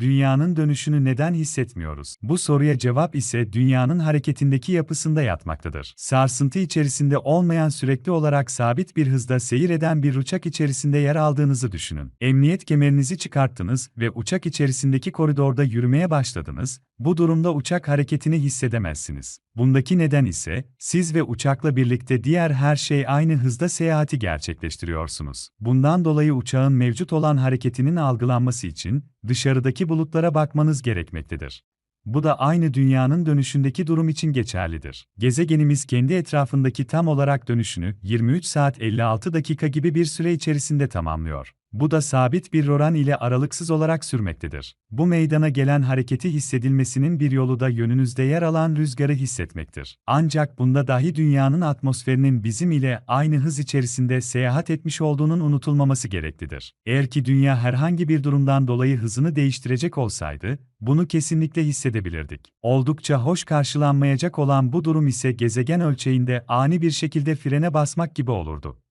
dünyanın dönüşünü neden hissetmiyoruz? Bu soruya cevap ise dünyanın hareketindeki yapısında yatmaktadır. Sarsıntı içerisinde olmayan sürekli olarak sabit bir hızda seyir eden bir uçak içerisinde yer aldığınızı düşünün. Emniyet kemerinizi çıkarttınız ve uçak içerisindeki koridorda yürümeye başladınız. Bu durumda uçak hareketini hissedemezsiniz. Bundaki neden ise siz ve uçakla birlikte diğer her şey aynı hızda seyahati gerçekleştiriyorsunuz. Bundan dolayı uçağın mevcut olan hareketinin algılanması için dışarıdaki bulutlara bakmanız gerekmektedir. Bu da aynı dünyanın dönüşündeki durum için geçerlidir. Gezegenimiz kendi etrafındaki tam olarak dönüşünü 23 saat 56 dakika gibi bir süre içerisinde tamamlıyor. Bu da sabit bir oran ile aralıksız olarak sürmektedir. Bu meydana gelen hareketi hissedilmesinin bir yolu da yönünüzde yer alan rüzgarı hissetmektir. Ancak bunda dahi dünyanın atmosferinin bizim ile aynı hız içerisinde seyahat etmiş olduğunun unutulmaması gereklidir. Eğer ki dünya herhangi bir durumdan dolayı hızını değiştirecek olsaydı, bunu kesinlikle hissedebilirdik. Oldukça hoş karşılanmayacak olan bu durum ise gezegen ölçeğinde ani bir şekilde frene basmak gibi olurdu.